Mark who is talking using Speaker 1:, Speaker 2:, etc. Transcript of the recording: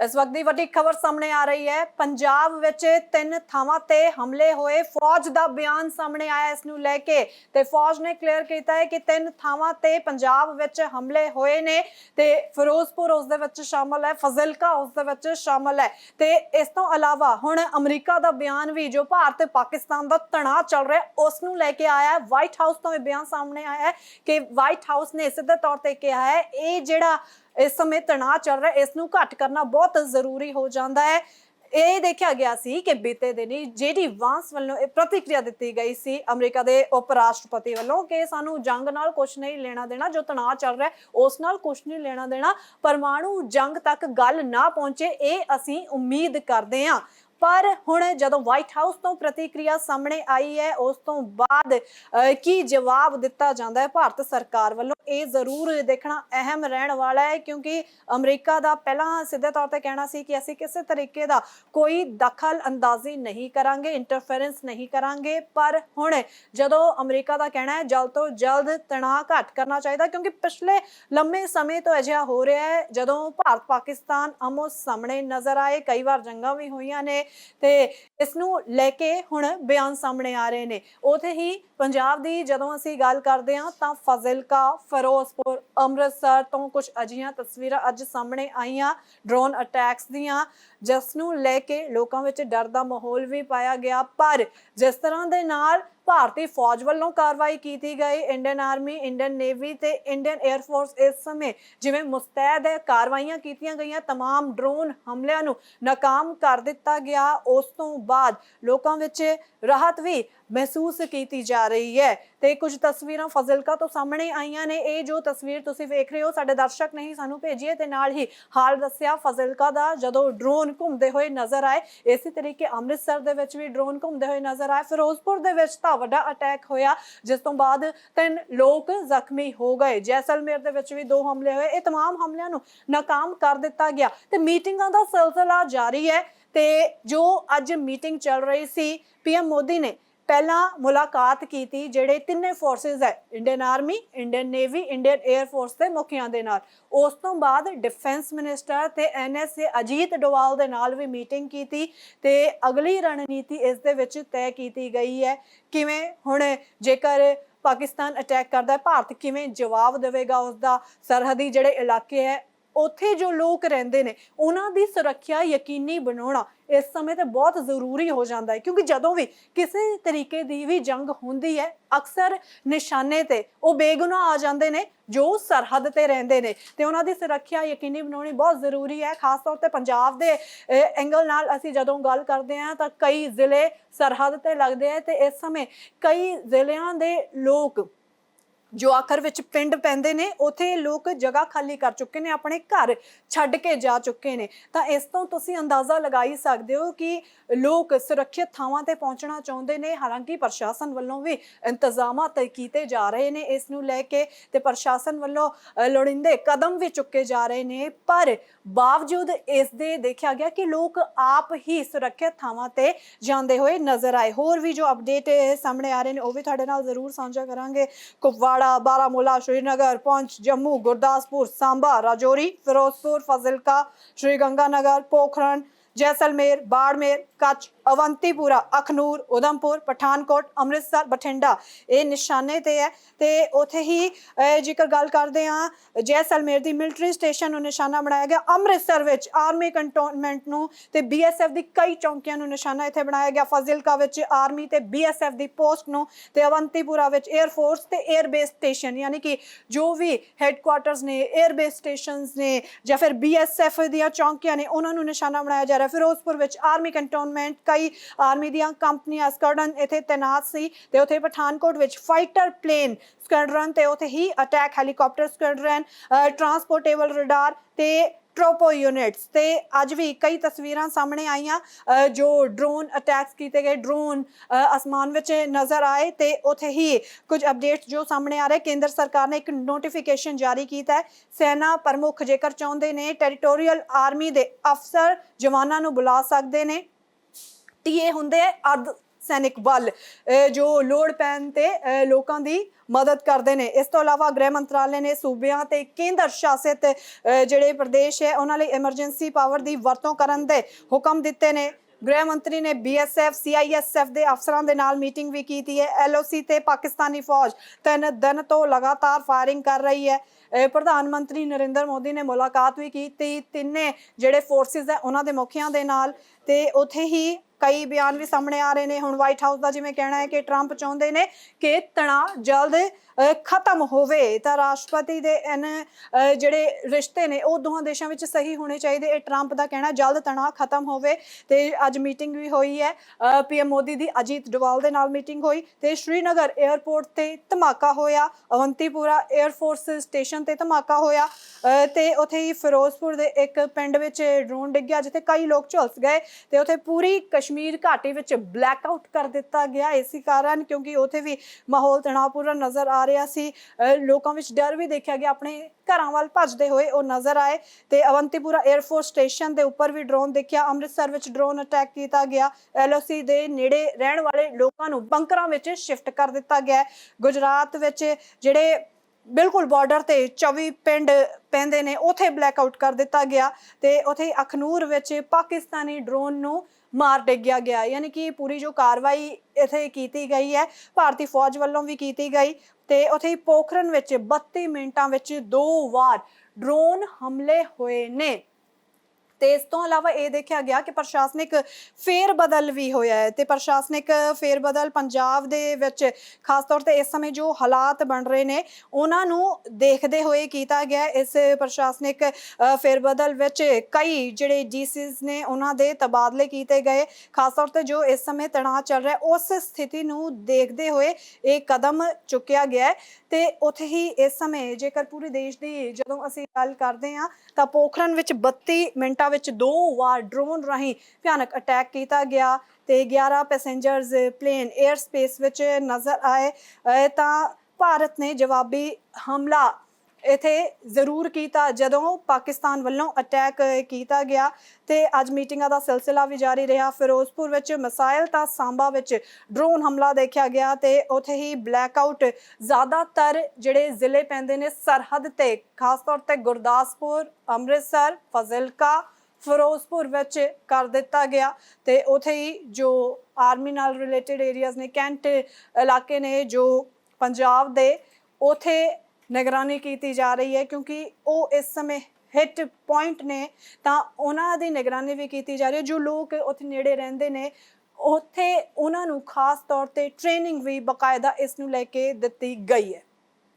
Speaker 1: ਇਸ ਵਕਤ ਦੀ ਵੱਡੀ ਖਬਰ ਸਾਹਮਣੇ ਆ ਰਹੀ ਹੈ। ਪੰਜਾਬ ਵਿੱਚ ਤਿੰਨ ਥਾਵਾਂ ਤੇ ਹਮਲੇ ਹੋਏ। ਫੌਜ ਦਾ ਬਿਆਨ ਸਾਹਮਣੇ ਆਇਆ ਇਸ ਨੂੰ ਲੈ ਕੇ। ਤੇ ਫੌਜ ਨੇ ਕਲੀਅਰ ਕੀਤਾ ਹੈ ਕਿ ਤਿੰਨ ਥਾਵਾਂ ਤੇ ਪੰਜਾਬ ਵਿੱਚ ਹਮਲੇ ਹੋਏ ਨੇ ਤੇ ਫਿਰੋਜ਼ਪੁਰ ਉਸ ਦੇ ਵਿੱਚ ਸ਼ਾਮਲ ਹੈ, ਫਜ਼ਿਲਕਾ ਉਸ ਦੇ ਵਿੱਚ ਸ਼ਾਮਲ ਹੈ। ਤੇ ਇਸ ਤੋਂ ਇਲਾਵਾ ਹੁਣ ਅਮਰੀਕਾ ਦਾ ਬਿਆਨ ਵੀ, ਜੋ ਭਾਰਤ ਪਾਕਿਸਤਾਨ ਦਾ ਤਣਾਅ ਚੱਲ ਰਿਹਾ ਉਸ ਨੂੰ ਲੈ ਕੇ ਆਇਆ ਵਾਈਟ ਹਾਊਸ ਤੋਂ ਇਹ ਬਿਆਨ ਸਾਹਮਣੇ ਆਇਆ ਹੈ ਕਿ ਵਾਈਟ ਹਾਊਸ ਨੇ ਸਿੱਧੇ ਤੌਰ ਤੇ ਕਿਹਾ ਹੈ, ਇਹ ਜਿਹੜਾ ਇਸ ਸਮੇਂ ਤਣਾਅ ਚੱਲ ਰਿਹਾ, ਇਸ ਨੂੰ ਘੱਟ ਕਰਨਾ ਬਹੁਤ ਜ਼ਰੂਰੀ ਹੋ ਜਾਂਦਾ ਹੈ। ਇਹ ਦੇਖਿਆ ਗਿਆ ਸੀ ਕਿ ਬੀਤੇ ਦਿਨੀ ਜੇਡੀ ਵਾਂਸ ਵੱਲੋਂ ਇਹ ਪ੍ਰਤੀਕਿਰਿਆ ਦਿੱਤੀ ਗਈ ਸੀ ਅਮਰੀਕਾ ਦੇ ਉਪ ਰਾਸ਼ਟਰਪਤੀ ਵੱਲੋਂ ਕਿ ਸਾਨੂੰ ਜੰਗ ਨਾਲ ਕੁਝ ਨਹੀਂ ਲੈਣਾ ਦੇਣਾ, ਜੋ ਤਣਾਅ ਚੱਲ ਰਿਹਾ, ਉਸ ਨਾਲ ਕੁਝ ਨਹੀਂ ਲੈਣਾ ਦੇਣਾ, ਪਰਮਾਣੂ ਜੰਗ ਤੱਕ ਗੱਲ ਨਾ ਪਹੁੰਚੇ, ਇਹ ਅਸੀਂ ਉਮੀਦ ਕਰਦੇ ਹਾਂ। ਪਰ ਹੁਣ ਜਦੋਂ ਵਾਈਟ ਹਾਊਸ ਤੋਂ ਪ੍ਰਤੀਕਿਰਿਆ ਸਾਹਮਣੇ ਆਈ ਹੈ, ਉਸ ਤੋਂ ਬਾਅਦ ਕੀ ਜਵਾਬ ਦਿੱਤਾ ਜਾਂਦਾ ਹੈ? ਭਾਰਤ ਸਰਕਾਰ ਵੱਲੋਂ ਇਹ ਜ਼ਰੂਰ ਦੇਖਣਾ ਅਹਿਮ ਰਹਿਣ ਵਾਲਾ ਹੈ, ਕਿਉਂਕਿ ਅਮਰੀਕਾ ਦਾ ਪਹਿਲਾਂ ਸਿੱਧੇ ਤੌਰ ਤੇ ਕਹਿਣਾ ਸੀ ਕਿ ਅਸੀਂ ਕਿਸੇ ਤਰੀਕੇ ਦਾ ਕੋਈ ਦਖਲ ਅੰਦਾਜ਼ੀ ਨਹੀਂ ਕਰਾਂਗੇ ਇੰਟਰਫੇਰੈਂਸ ਨਹੀਂ ਕਰਾਂਗੇ, ਪਰ ਹੁਣ ਜਦੋਂ ਅਮਰੀਕਾ ਦਾ ਕਹਿਣਾ ਹੈ, ਜਲਦ ਤੋਂ ਜਲਦ ਤਣਾਅ ਘੱਟ ਕਰਨਾ ਚਾਹੀਦਾ, ਕਿਉਂਕਿ ਪਿਛਲੇ ਲੰਮੇ ਸਮੇਂ ਤੋਂ ਅਜਿਹਾ ਹੋ ਰਿਹਾ ਹੈ, ਜਦੋਂ ਭਾਰਤ ਪਾਕਿਸਤਾਨ ਅਮੋ ਸਾਹਮਣੇ ਨਜ਼ਰ ਆਏ, ਕਈ ਵਾਰ ਜੰਗਾਂ ਵੀ ਹੋਈਆਂ ਨੇ ਤੇ ਇਸ ਨੂੰ ਲੈ ਕੇ ਹੁਣ ਬਿਆਨ ਸਾਹਮਣੇ ਆ ਰਹੇ ਨੇ। ਉਥੇ ਹੀ ਪੰਜਾਬ ਦੀ ਜਦੋਂ ਅਸੀਂ ਗੱਲ ਕਰਦੇ ਹਾਂ ਤਾਂ ਫਾਜ਼ਿਲਕਾ, ਫਿਰੋਜ਼ਪੁਰ, ਅੰਮ੍ਰਿਤਸਰ ਤੋਂ ਕੁਝ ਅਜੀਆਂ ਤਸਵੀਰਾਂ ਅੱਜ ਸਾਹਮਣੇ ਆਈਆਂ। ਡਰੋਨ ਅਟੈਕਸ ਦੀਆਂ, ਜਿਸ ਨੂੰ ਲੈ ਕੇ ਲੋਕਾਂ ਵਿੱਚ ਡਰ ਦਾ ਮਾਹੌਲ ਵੀ ਪਾਇਆ ਗਿਆ। ਪਰ ਜਿਸ ਤਰ੍ਹਾਂ ਦੇ ਨਾਲ ਭਾਰਤੀ ਫੌਜ ਵੱਲੋਂ ਕਾਰਵਾਈ ਕੀਤੀ ਗਈ, ਇੰਡੀਅਨ ਆਰਮੀ, ਇੰਡੀਅਨ ਨੇਵੀ ਤੇ ਇੰਡੀਅਨ 에ਅਰ ਫੋਰਸ ਇਸ ਸਮੇਂ ਜਿਵੇਂ ਮੁਸਤੈਦ ਹੈ ਕਾਰਵਾਈਆਂ ਕੀਤੀਆਂ ਗਈਆਂ तमाम ਡਰੋਨ ਹਮਲਿਆਂ ਨੂੰ ਨਾਕਾਮ ਕਰ ਦਿੱਤਾ ਗਿਆ। ਉਸ ਤੋਂ ਬਾਅਦ ਲੋਕਾਂ ਵਿੱਚ ਰਾਹਤ ਵੀ ਮਹਿਸੂਸ ਕੀਤੀ ਜਾ ਰਹੀ ਹੈ ਤੇ ਕੁਝ ਤਸਵੀਰਾਂ ਫਜ਼ਿਲਕਾ ਤੋਂ ਸਾਹਮਣੇ ਆਈਆਂ ਨੇ ਇਹ ਜੋ ਤਸਵੀਰ ਤੁਸੀਂ ਵੇਖ ਰਹੇ ਹੋ ਸਾਡੇ ਦਰਸ਼ਕ ਨੇ ਹੀ ਸਾਨੂੰ ਭੇਜੀ ਹੈ ਤੇ ਨਾਲ ਹੀ ਹਾਲ ਦੱਸਿਆ ਫਜ਼ਿਲਕਾ ਦਾ ਜਦੋਂ ਡਰੋਨ ਘੁੰਮਦੇ ਹੋਏ ਨਜ਼ਰ ਆਏ ਇਸੇ ਤਰੀਕੇ ਅੰਮ੍ਰਿਤਸਰ ਦੇ ਵਿੱਚ ਵੀ ਡਰੋਨ ਘੁੰਮਦੇ ਹੋਏ ਨਜ਼ਰ ਆਏ ਫਿਰੋਜ਼ਪੁਰ ਦੇ ਵਿੱਚ ਤਾਂ ਵੱਡਾ ਅਟੈਕ ਹੋਇਆ ਜਿਸ ਤੋਂ ਬਾਅਦ ਤਿੰਨ ਲੋਕ ਜ਼ਖਮੀ ਹੋ ਗਏ ਜੈਸਲਮੇਰ ਦੇ ਵਿੱਚ ਵੀ ਦੋ ਹਮਲੇ ਹੋਏ ਇਹ तमाम ਹਮਲਿਆਂ ਨੂੰ ਨਾਕਾਮ ਕਰ ਦਿੱਤਾ ਗਿਆ ਤੇ ਮੀਟਿੰਗਾਂ ਦਾ ਸਿਲਸਿਲਾ ਜਾਰੀ ਹੈ ਤੇ ਜੋ ਅੱਜ ਮੀਟਿੰਗ ਚੱਲ ਰਹੀ ਸੀ ਪੀਐਮ ਮੋਦੀ ਨੇ ਪਹਿਲਾਂ ਮੁਲਾਕਾਤ ਕੀਤੀ ਜਿਹੜੇ ਤਿੰਨੇ ਫੋਰਸਸ ਹੈ Indian army Indian navy Indian air force ਦੇ ਮੁਖੀਆਂ ਦੇ ਨਾਲ। ਉਸ ਤੋਂ ਬਾਅਦ ਡਿਫੈਂਸ ਮਿਨਿਸਟਰ ਤੇ ਐਨਐਸਏ ਅਜੀਤ ਡੋਵਾਲ ਦੇ ਨਾਲ ਵੀ ਮੀਟਿੰਗ ਕੀਤੀ ਤੇ ਅਗਲੀ ਰਣਨੀਤੀ ਇਸ ਦੇ ਵਿੱਚ ਤੈਅ ਕੀਤੀ ਗਈ ਹੈ। ਕਿਵੇਂ ਹੁਣ ਜੇਕਰ ਪਾਕਿਸਤਾਨ ਅਟੈਕ ਕਰਦਾ ਹੈ, ਭਾਰਤ ਕਿਵੇਂ ਜਵਾਬ ਦੇਵੇਗਾ ਉਸ ਦਾ ਸਰਹੱਦੀ ਜਿਹੜੇ ਇਲਾਕੇ ਹੈ ਉੱਥੇ ਜੋ ਲੋਕ ਰਹਿੰਦੇ ਨੇ, ਉਹਨਾਂ ਦੀ ਸੁਰੱਖਿਆ ਯਕੀਨੀ ਬਣਾਉਣਾ ਇਸ ਸਮੇਂ ਤੇ ਬਹੁਤ ਜ਼ਰੂਰੀ ਹੋ ਜਾਂਦਾ ਹੈ। ਕਿਉਂਕਿ ਜਦੋਂ ਵੀ ਕਿਸੇ ਤਰੀਕੇ ਦੀ ਵੀ ਜੰਗ ਹੁੰਦੀ ਹੈ, ਅਕਸਰ ਨਿਸ਼ਾਨੇ ਤੇ ਉਹ ਬੇਗੁਨਾਹ ਆ ਜਾਂਦੇ ਨੇ, ਜੋ ਸਰਹੱਦ ਤੇ ਰਹਿੰਦੇ ਨੇ। ਤੇ ਉਹਨਾਂ ਦੀ ਸੁਰੱਖਿਆ ਯਕੀਨੀ ਬਣਾਉਣੀ ਬਹੁਤ ਜ਼ਰੂਰੀ ਹੈ। ਖਾਸ ਤੌਰ ਤੇ ਪੰਜਾਬ ਦੇ ਐਂਗਲ ਨਾਲ ਅਸੀਂ ਜਦੋਂ ਗੱਲ ਕਰਦੇ ਹਾਂ, ਤਾਂ ਕਈ ਜ਼ਿਲ੍ਹੇ ਸਰਹੱਦ ਤੇ ਲੱਗਦੇ ਆ ਤੇ ਇਸ ਸਮੇਂ ਕਈ ਜ਼ਿਲ੍ਹਿਆਂ ਦੇ ਲੋਕ ਜੋ ਆਖਰ ਵਿੱਚ ਪਿੰਡ ਪੈਂਦੇ ਨੇ ਉਥੇ ਲੋਕ ਜਗ੍ਹਾ ਖਾਲੀ ਕਰ ਚੁੱਕੇ ਨੇ ਆਪਣੇ ਘਰ ਛੱਡ ਕੇ ਜਾ ਚੁੱਕੇ ਨੇ। ਤਾਂ ਇਸ ਤੋਂ ਤੁਸੀਂ ਅੰਦਾਜ਼ਾ ਲਗਾ ਸਕਦੇ ਹੋ ਕਿ ਲੋਕ ਸੁਰੱਖਿਅਤ ਥਾਵਾਂ ਤੇ ਪਹੁੰਚਣਾ ਚਾਹੁੰਦੇ ਨੇ ਹਾਲਾਂਕਿ ਪ੍ਰਸ਼ਾਸਨ ਵੱਲੋਂ ਵੀ ਇੰਤਜ਼ਾਮਾਤ ਕੀਤੇ ਜਾ ਰਹੇ ਨੇ ਇਸ ਨੂੰ ਲੈ ਕੇ ਤੇ ਪ੍ਰਸ਼ਾਸਨ ਵੱਲੋਂ ਅ, ਲੋੜੀਂਦੇ ਕਦਮ ਵੀ ਚੁੱਕੇ ਜਾ ਰਹੇ ਨੇ। ਪਰ ਬਾਵਜੂਦ ਇਸ ਦੇ ਦੇਖਿਆ ਗਿਆ ਕਿ ਲੋਕ ਆਪ ਹੀ ਸੁਰੱਖਿਅਤ ਥਾਵਾਂ ਤੇ ਜਾਂਦੇ ਹੋਏ ਨਜ਼ਰ ਆਏ। ਹੋਰ ਵੀ ਜੋ ਅਪਡੇਟ ਸਾਹਮਣੇ ਆ ਰਹੇ ਨੇ ਉਹ ਵੀ ਤੁਹਾਡੇ ਨਾਲ ਜ਼ਰੂਰ ਸਾਂਝਾ ਕਰਾਂਗੇ। ਕੁਪਵਾੜਾ ਬਾਰਾਮੂਲਾ ਸ਼੍ਰੀਨਗਰ ਪਹੁੰਚ ਜੰਮੂ ਗੁਰਦਾਸਪੁਰ ਸਾਂਬਾ ਰਾਜੌਰੀ ਫਿਰੋਜ਼ਪੁਰ ਫਜ਼ਿਲਕਾ ਸ਼੍ਰੀ ਗੰਗਾਨਗਰ ਪੋਖਰਨ ਜੈਸਲਮੇਰ, ਬਾੜਮੇਰ, ਕੱਚ, ਅਵੰਤੀਪੁਰਾ, ਅਖਨੂਰ, ਉਦਮਪੁਰ, ਪਠਾਨਕੋਟ, ਅੰਮ੍ਰਿਤਸਰ, ਬਠਿੰਡਾ। ਇਹ ਨਿਸ਼ਾਨੇ ਤੇ ਹੈ ਤੇ ਉਥੇ ਹੀ ਜੇਕਰ ਗੱਲ ਕਰਦੇ ਆ ਜੈਸਲਮੇਰ ਦੀ ਮਿਲਟਰੀ ਸਟੇਸ਼ਨ ਨੂੰ ਨਿਸ਼ਾਨਾ ਬਣਾਇਆ ਗਿਆ। ਅੰਮ੍ਰਿਤਸਰ ਵਿੱਚ ਆਰਮੀ ਕੰਟੋਨਮੈਂਟ ਨੂੰ ਤੇ ਬੀਐਸਐਫ ਦੀ ਕਈ ਚੌਂਕੀਆਂ ਨੂੰ ਨਿਸ਼ਾਨਾ ਇੱਥੇ ਬਣਾਇਆ ਗਿਆ। ਫਜ਼ਿਲਕਾ ਵਿੱਚ ਆਰਮੀ ਤੇ ਬੀਐਸਐਫ ਦੀ ਪੋਸਟ ਨੂੰ ਤੇ ਅਵੰਤੀਪੁਰਾ ਵਿੱਚ 에ਅਰ ਫੋਰਸ ਤੇ 에ਅਰ ਬੇਸ ਸਟੇਸ਼ਨ ਯਾਨੀ ਕਿ ਜੋ ਵੀ ਹੈੱਡਕੁਆਰਟਰਸ ਨੇ 에ਅਰ ਬੇਸ ਸਟੇਸ਼ਨਸ ਨੇ ਜਾਂ ਫਿਰ ਬੀਐਸਐਫ ਦੀਆਂ ਚੌਂਕੀਆਂ ਨੇ, ਉਹਨਾਂ ਨੂੰ ਨਿਸ਼ਾਨਾ ਬਣਾਇਆ ਜਾ ਰਿਹਾ ਫਿਰੋਜ਼ਪੁਰ ਵਿੱਚ ਆਰਮੀ ਕੰਟੋਨਮੈਂਟ, ਕਈ ਆਰਮੀ ਦੀਆਂ ਕੰਪਨੀਆਂ ਸਕੁਆਡਰਨ ਇੱਥੇ ਤੈਨਾਤ ਸੀ ਤੇ ਉੱਥੇ ਪਠਾਨਕੋਟ ਵਿੱਚ ਫਾਈਟਰ ਪਲੇਨ ਸਕੁਆਡਰਨ ਤੇ ਉੱਥੇ ਹੀ attack helicopter squadron transportable radar ਤੇ ਟ੍ਰੋਪੋ ਯੂਨਿਟਸ ਤੇ ਅੱਜ ਵੀ ਕਈ ਤਸਵੀਰਾਂ ਸਾਹਮਣੇ ਆਈਆਂ ਜੋ ਡਰੋਨ ਅਟੈਕਸ ਕੀਤੇ ਗਏ ਡਰੋਨ ਅਸਮਾਨ ਵਿੱਚ ਨਜ਼ਰ ਆਏ ਤੇ ਉਥੇ ਹੀ ਕੁਝ ਅਪਡੇਟਸ ਜੋ ਸਾਹਮਣੇ ਆ ਰਹੇ। ਕੇਂਦਰ ਸਰਕਾਰ ਨੇ ਇੱਕ ਨੋਟੀਫਿਕੇਸ਼ਨ ਜਾਰੀ ਕੀਤਾ ਹੈ। ਸੈਨਾ ਪ੍ਰਮੁੱਖ ਜੇਕਰ ਚਾਹੁੰਦੇ ਨੇ ਟੈਰੀਟੋਰੀਅਲ ਆਰਮੀ ਦੇ ਅਫਸਰ ਜਵਾਨਾਂ ਨੂੰ ਬੁਲਾ ਸਕਦੇ ਨੇ। ਟੀਏ ਹੁੰਦੇ ਆ ਅਰਧ ਸੈਨਿਕ ਬਲ ਜੋ ਲੋੜ ਪੈਣ ਤੇ ਲੋਕਾਂ ਦੀ ਮਦਦ ਕਰਦੇ ਨੇ। ਇਸ ਤੋਂ ਇਲਾਵਾ ਗ੍ਰਹਿ ਮੰਤਰਾਲੇ ਨੇ ਸੂਬਿਆਂ ਤੇ ਕੇਂਦਰ ਸ਼ਾਸਿਤ ਜਿਹੜੇ ਪ੍ਰਦੇਸ਼ ਹੈ, ਉਹਨਾਂ ਲਈ ਐਮਰਜੈਂਸੀ ਪਾਵਰ ਦੀ ਵਰਤੋਂ ਕਰਨ ਦੇ ਹੁਕਮ ਦਿੱਤੇ ਨੇ। ਗ੍ਰਹਿ ਮੰਤਰੀ ਨੇ ਬੀਐਸਐਫ ਸੀਆਈਐਸਐਫ ਦੇ ਅਫਸਰਾਂ ਦੇ ਨਾਲ ਮੀਟਿੰਗ ਵੀ ਕੀਤੀ ਹੈ। ਐਲਓਸੀ ਤੇ ਪਾਕਿਸਤਾਨੀ ਫੌਜ ਤਿੰਨ ਦਿਨ ਤੋਂ ਲਗਾਤਾਰ ਫਾਇਰਿੰਗ ਕਰ ਰਹੀ ਹੈ। ਪ੍ਰਧਾਨ ਮੰਤਰੀ ਨਰਿੰਦਰ ਮੋਦੀ ਨੇ ਮੁਲਾਕਾਤ ਵੀ ਕੀਤੀ। ਤਿੰਨੇ ਜਿਹੜੇ ਫੋਰਸਿਸ ਹੈ, ਉਹਨਾਂ ਦੇ ਮੁਖੀਆਂ ਦੇ ਨਾਲ ਤੇ ਉੱਥੇ ਹੀ ਕਈ ਬਿਆਨ ਵੀ ਸਾਹਮਣੇ ਆ ਰਹੇ ਨੇ। ਹੁਣ ਵਾਈਟ ਹਾਊਸ ਦਾ ਜਿਵੇਂ ਕਹਿਣਾ ਹੈ ਕਿ ਟਰੰਪ ਚਾਹੁੰਦੇ ਨੇ ਕਿ ਤਣਾਅ ਜਲਦ ਖਤਮ ਹੋਵੇ ਤਾਂ ਰਾਸ਼ਟਰਪਤੀ ਦੇ ਇਨ ਜਿਹੜੇ ਰਿਸ਼ਤੇ ਨੇ ਉਹ ਦੋਹਾਂ ਦੇਸ਼ਾਂ ਵਿੱਚ ਸਹੀ ਹੋਣੇ ਚਾਹੀਦੇ। ਇਹ ਟਰੰਪ ਦਾ ਕਹਿਣਾ ਜਲਦ ਤਣਾਅ ਖਤਮ ਹੋਵੇ। ਤੇ ਅੱਜ ਮੀਟਿੰਗ ਵੀ ਹੋਈ ਹੈ। ਪੀਐਮ ਮੋਦੀ ਦੀ ਅਜੀਤ ਡੋਵਾਲ ਦੇ ਨਾਲ ਮੀਟਿੰਗ ਹੋਈ ਤੇ ਸ਼੍ਰੀਨਗਰ 에ਅਰਪੋਰਟ ਤੇ ਧਮਾਕਾ ਹੋਇਆ। ਅਵੰਤੀਪੁਰਾ 에ਅਰ ਫੋਰਸ ਸਟੇਸ਼ਨ ਤੇ ਧਮਾਕਾ ਹੋਇਆ। ਅਹ, ਤੇ ਉਥੇ ਹੀ ਫਿਰੋਜ਼ਪੁਰ ਦੇ ਇੱਕ ਪਿੰਡ ਵਿੱਚ ਡਰੋਨ ਡਿੱਗਿਆ ਜਿੱਥੇ ਕਈ ਲੋਕ ਝੁਲਸ ਗਏ ਤੇ ਉਥੇ ਪੂਰੀ ਕਸ਼ਮੀਰ ਘਾਟੀ ਵਿੱਚ ਬਲੈਕ ਆਊਟ ਕਰ ਦਿੱਤਾ ਗਿਆ। ਇਸੇ ਕਾਰਨ ਕਿਉਂਕਿ ਉਥੇ ਵੀ ਮਾਹੌਲ ਤਣਾਅਪੂਰਨ ਨਜ਼ਰ ਆ ਰਿਹਾ ਸੀ। ਲੋਕਾਂ ਵਿੱਚ ਡਰ ਵੀ ਦੇਖਿਆ ਗਿਆ। ਆਪਣੇ ਘਰਾਂ ਵੱਲ ਭੱਜਦੇ ਹੋਏ ਉਹ ਨਜ਼ਰ ਆਏ ਤੇ ਅਵੰਤੀਪੁਰਾ 에ਅਰ ਸਟੇਸ਼ਨ ਦੇ ਉੱਪਰ ਵੀ ਡਰੋਨ ਦੇਖਿਆ। ਅੰਮ੍ਰਿਤਸਰ ਵਿੱਚ ਡਰੋਨ ਅਟੈਕ ਕੀਤਾ ਗਿਆ। ਐਲਓਸੀ ਦੇ ਨੇੜੇ ਰਹਿਣ ਵਾਲੇ ਲੋਕਾਂ ਨੂੰ ਬੰਕਰਾਂ ਵਿੱਚ ਸ਼ਿਫਟ ਕਰ ਦਿੱਤਾ ਗਿਆ ਗੁਜਰਾਤ ਵਿੱਚ ਜਿਹੜੇ ਬਿਲਕੁਲ ਬਾਰਡਰ ਤੇ 24 ਪਿੰਡ ਪੈਂਦੇ ਨੇ, ਉਥੇ ਬਲੈਕਆਊਟ ਕਰ ਦਿੱਤਾ ਗਿਆ ਤੇ ਉਥੇ ਅਖਨੂਰ ਵਿੱਚ ਪਾਕਿਸਤਾਨੀ ਡਰੋਨ ਨੂੰ ਮਾਰ ਡਿੱਗਿਆ ਗਿਆ, ਯਾਨੀ ਕਿ ਪੂਰੀ ਜੋ ਕਾਰਵਾਈ ਇਥੇ ਕੀਤੀ ਗਈ ਹੈ, ਭਾਰਤੀ ਫੌਜ ਵੱਲੋਂ ਵੀ ਕੀਤੀ ਗਈ ਤੇ ਉਥੇ ਪੋਖਰਨ ਵਿੱਚ 32 ਮਿੰਟਾਂ ਵਿੱਚ ਦੋ ਵਾਰ ਡਰੋਨ ਹਮਲੇ ਹੋਏ ਨੇ। ਤੇ ਇਸ ਤੋਂ ਇਲਾਵਾ ਇਹ ਦੇਖਿਆ ਗਿਆ ਕਿ ਪ੍ਰਸ਼ਾਸਨਿਕ ਫੇਰ ਬਦਲ ਵੀ ਹੋਇਆ ਹੈ ਤੇ ਪ੍ਰਸ਼ਾਸਨਿਕ ਫੇਰ ਬਦਲ ਪੰਜਾਬ ਦੇ ਵਿੱਚ ਖਾਸ ਤੌਰ ਤੇ ਇਸ ਸਮੇਂ ਜੋ ਹਾਲਾਤ ਬਣ ਰਹੇ ਨੇ ਉਹਨਾਂ ਨੂੰ ਦੇਖਦੇ ਹੋਏ ਕੀਤਾ ਗਿਆ ਇਸ ਪ੍ਰਸ਼ਾਸਨਿਕ ਅ, ਫੇਰ ਬਦਲ ਵਿੱਚ ਕਈ ਜਿਹੜੇ ਡੀਸੀਸ ਨੇ ਉਹਨਾਂ ਦੇ ਤਬਾਦਲੇ ਕੀਤੇ ਗਏ। ਖਾਸ ਤੌਰ ਤੇ ਜੋ ਇਸ ਸਮੇਂ ਤਣਾਅ ਚੱਲ ਰਿਹਾ ਉਸ ਸਥਿਤੀ ਨੂੰ ਦੇਖਦੇ ਹੋਏ ਇਹ ਕਦਮ ਚੁੱਕਿਆ ਗਿਆ ਹੈ। ਤੇ ਉੱਥੇ ਹੀ ਇਸ ਸਮੇਂ ਜੇਕਰ ਪੂਰੇ ਦੇਸ਼ ਦੀ ਜਦੋਂ ਅਸੀਂ ਗੱਲ ਕਰਦੇ ਹਾਂ ਤਾਂ ਪੋਖਰਨ ਵਿੱਚ 32 ਮਿੰਟਾਂ ਵਿੱਚ ਦੋ ਵਾਰ ਡਰੋਨ ਰਾਹੀਂ ਭਿਆਨਕ ਅਟੈਕ ਕੀਤਾ ਗਿਆ ਤੇ 11 ਪੈਸੇਂਜਰਸ ਪਲੇਨ 에ਅਰ ਸਪੇਸ ਵਿੱਚ ਨਜ਼ਰ ਆਏ। ਤਾਂ ਭਾਰਤ ਨੇ ਜਵਾਬੀ ਹਮਲਾ ਇਥੇ ਜ਼ਰੂਰ ਕੀਤਾ ਜਦੋਂ ਪਾਕਿਸਤਾਨ ਵੱਲੋਂ ਅਟੈਕ ਕੀਤਾ ਗਿਆ ਤੇ ਅੱਜ ਮੀਟਿੰਗਾਂ ਦਾ ਸਿਲਸਿਲਾ ਵੀ ਜਾਰੀ ਰਿਹਾ। ਫਿਰੋਜ਼ਪੁਰ ਵਿੱਚ ਮਿਸਾਈਲ ਤਾਂ ਸਾਂਬਾ ਵਿੱਚ ਡਰੋਨ ਹਮਲਾ ਦੇਖਿਆ ਗਿਆ ਤੇ ਉਥੇ ਹੀ ਬਲੈਕਆਊਟ ਜ਼ਿਆਦਾਤਰ ਜਿਹੜੇ ਜ਼ਿਲ੍ਹੇ ਪੈਂਦੇ ਨੇ ਸਰਹੱਦ ਤੇ, ਖਾਸ ਤੌਰ ਤੇ ਗੁਰਦਾਸਪੁਰ, ਅੰਮ੍ਰਿਤਸਰ, ਫਜ਼ਿਲਕਾ ਫਿਰੋਜ਼ਪੁਰ ਵਿੱਚ ਕਰ ਦਿੱਤਾ ਗਿਆ ਤੇ ਉਥੇ ਹੀ ਜੋ ਆਰਮੀ ਨਾਲ ਰਿਲੇਟਡ ਏਰੀਆਜ਼ ਨੇ, ਕੈਂਟ ਇਲਾਕੇ ਨੇ ਜੋ ਪੰਜਾਬ ਦੇ, ਉਥੇ ਨਿਗਰਾਨੀ ਕੀਤੀ ਜਾ ਰਹੀ ਹੈ ਕਿਉਂਕਿ ਉਹ ਇਸ ਸਮੇਂ ਹਿੱਟ ਪੁਆਇੰਟ ਨੇ ਤਾਂ ਉਹਨਾਂ ਦੀ ਨਿਗਰਾਨੀ ਵੀ ਕੀਤੀ ਜਾ ਰਹੀ ਹੈ। ਜੋ ਲੋਕ ਉੱਥੇ ਨੇੜੇ ਰਹਿੰਦੇ ਨੇ, ਉੱਥੇ ਉਹਨਾਂ ਨੂੰ ਖਾਸ ਤੌਰ ਤੇ ਟ੍ਰੇਨਿੰਗ ਵੀ ਬਕਾਇਦਾ ਇਸ ਨੂੰ ਲੈ ਕੇ ਦਿੱਤੀ ਗਈ ਹੈ।